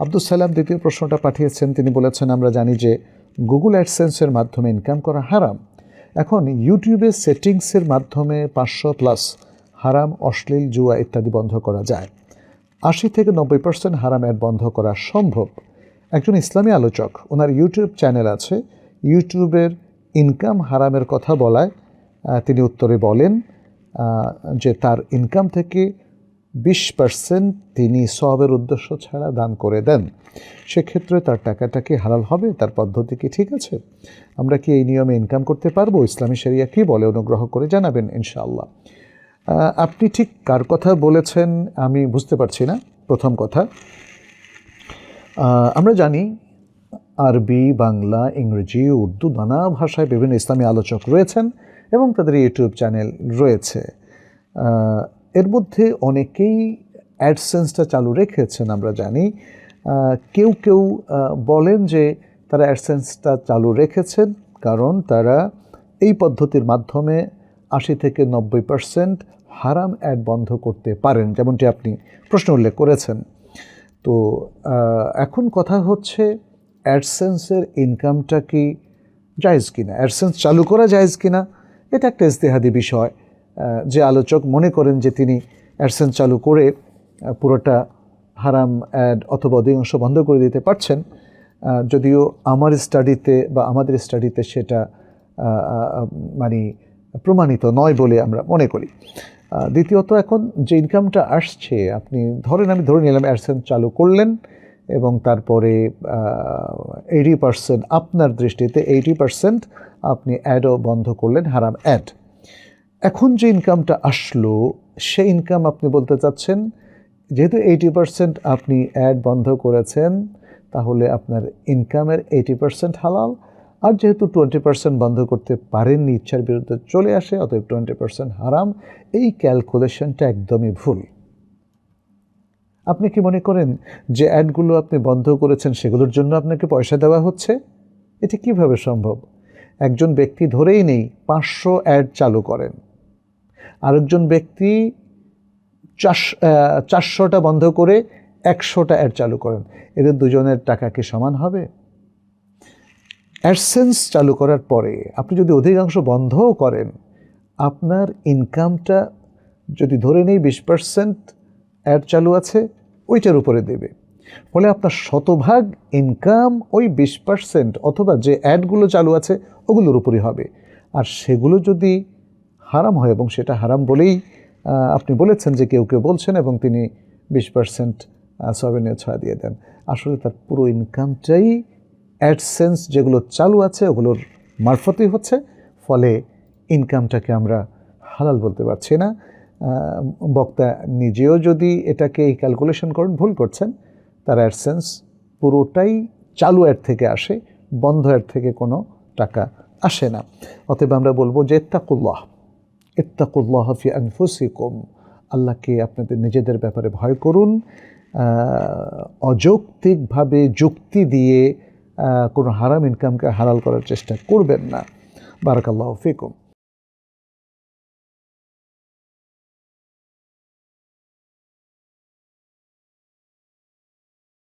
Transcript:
আব্দুল সালাম দ্বিতীয় প্রশ্নটা পাঠিয়েছেন। তিনি বলেছেন, আমরা জানি যে গুগল অ্যাডসেন্সের মাধ্যমে ইনকাম করা হারাম। এখন ইউটিউবের সেটিংসের মাধ্যমে পাঁচশো প্লাস হারাম, অশ্লীল, জুয়া ইত্যাদি বন্ধ করা যায়। আশি থেকে নব্বই পার্সেন্ট হারাম অ্যাড বন্ধ করা সম্ভব। একজন ইসলামী আলোচক, ওনার ইউটিউব চ্যানেল আছে। ইউটিউবের ইনকাম হারামের কথা বলায় তিনি উত্তরে বলেন যে তার ইনকাম থেকে বিশ পার্সেন্ট তিনি সবের উদ্দেশ্য ছাড়া দান করে দেন। সেক্ষেত্রে তার টাকাটা কি হালাল হবে? তার পদ্ধতি কি ঠিক আছে? আমরা কি এই নিয়মে ইনকাম করতে পারব? ইসলামী শরিয়া কি বলে? অনুগ্রহ করে জানাবেন ইনশাআল্লাহ। আপনি ঠিক কার কথা বলেছেন আমি বুঝতে পারছি না। প্রথম কথা আমরা জানি আরবি, বাংলা, ইংরেজি, উর্দু নানা ভাষায় বিভিন্ন ইসলামী আলোচক রয়েছেন এবং তাদের ইউটিউব চ্যানেল রয়েছে। এর মধ্যে অনেকেই অ্যাডসেন্সটা চালু রেখেছেন, আমরা জানি। কেউ কেউ বলেন যে তারা অ্যাডসেন্সটা চালু রেখেছেন কারণ তারা এই পদ্ধতির মাধ্যমে আশি থেকে নব্বই পার্সেন্ট হারাম অ্যাড বন্ধ করতে পারেন, যেমনটি আপনি প্রশ্ন উল্লেখ করেছেন। তো এখন কথা হচ্ছে অ্যাডসেন্সের ইনকামটা কি জায়েজ কিনা? অ্যাডসেন্স চালু করা জায়েজ কিনা? এটা একটা ইস্তেহাদি বিষয়। যে আলোচক মনে করেন যে তিনি অ্যাডসেন্স চালু করে পুরোটা হারাম অ্যাড অথবা অধিকাংশ বন্ধ করে দিতে পারছেন যদিও আমার স্টাডিতে বা আমাদের স্টাডিতে সেটা মানে প্রমাণিত নয় বলে আমরা মনে করি। দ্বিতীয়ত এখন যে ইনকামটা আসছে, আপনি ধরেন আমি ধরে নিলাম অ্যাডসেন্স চালু করলেন এবং তারপরে এইটি পার্সেন্ট আপনার দৃষ্টিতে এইটি পার্সেন্ট আপনি অ্যাডও বন্ধ করলেন হারাম অ্যাড এখন যে ইনকামটা আসলো সেই ইনকাম আপনি বলতে চাচ্ছেন, যেহেতু এইটি পার্সেন্ট আপনি অ্যাড বন্ধ করেছেন, তাহলে আপনার ইনকামের এইটি পার্সেন্ট হালাল। আর যেহেতু টোয়েন্টি পার্সেন্ট বন্ধ করতে পারেননি, ইচ্ছার বিরুদ্ধে চলে আসে, অতএব টোয়েন্টি পার্সেন্ট হারাম, এই ক্যালকুলেশনটা একদমই ভুল। আপনি কি মনে করেন যে অ্যাডগুলো আপনি বন্ধ করেছেন, সেগুলোর জন্য আপনাকে পয়সা দেওয়া হচ্ছে? এটি কীভাবে সম্ভব? একজন ব্যক্তি ধরেই নেই, পাঁচশো অ্যাড চালু করেন। আরেকজন ব্যক্তি চারশ চারশোটা বন্ধ করে একশোটা অ্যাড চালু করেন। এদের দুজনের টাকা কি সমান হবে? অ্যাডসেন্স চালু করার পরে আপনি যদি অধিকাংশ বন্ধও করেন, আপনার ইনকামটা যদি ধরে নেই বিশ পার্সেন্ট অ্যাড চালু আছে, ওইটার উপরে দেবে। ফলে আপনার শতভাগ ইনকাম ওই বিশ পার্সেন্ট অথবা যে অ্যাডগুলো চালু আছে, ওগুলোর উপরই হবে। আর সেগুলো যদি হারাম হয় এবং সেটা হারাম বলেই আপনি বলেছেন যে কেউ কেউ বলছেন এবং তিনি বিশ পার্সেন্ট সবেনিয়া ছয় দিয়ে দেন। আসলে তার পুরো ইনকামটাই অ্যাডসেন্স যেগুলো চালু আছে, ওগুলোর মারফতই হচ্ছে। ফলে ইনকামটাকে আমরা হালাল বলতে পারছি না। বক্তা নিজেও যদি এটাকে এই ক্যালকুলেশন করেন, ভুল করছেন, তার অ্যাডসেন্স পুরোটাই চালু অ্যাড থেকে আসে, বন্ধ অ্যাড থেকে কোনো টাকা আসে না। অতএব আমরা বলব যে ইত্তাকুল্লাহ ইত্তাকুল্লাহ ফি আনফুসিকুম। আল্লাহকে আপনাদের নিজেদের ব্যাপারে ভয় করুন। অযৌক্তিকভাবে যুক্তি দিয়ে কোনো হারাম ইনকামকে হালাল করার চেষ্টা করবেন না। বারাকাল্লাহ ফিকুম।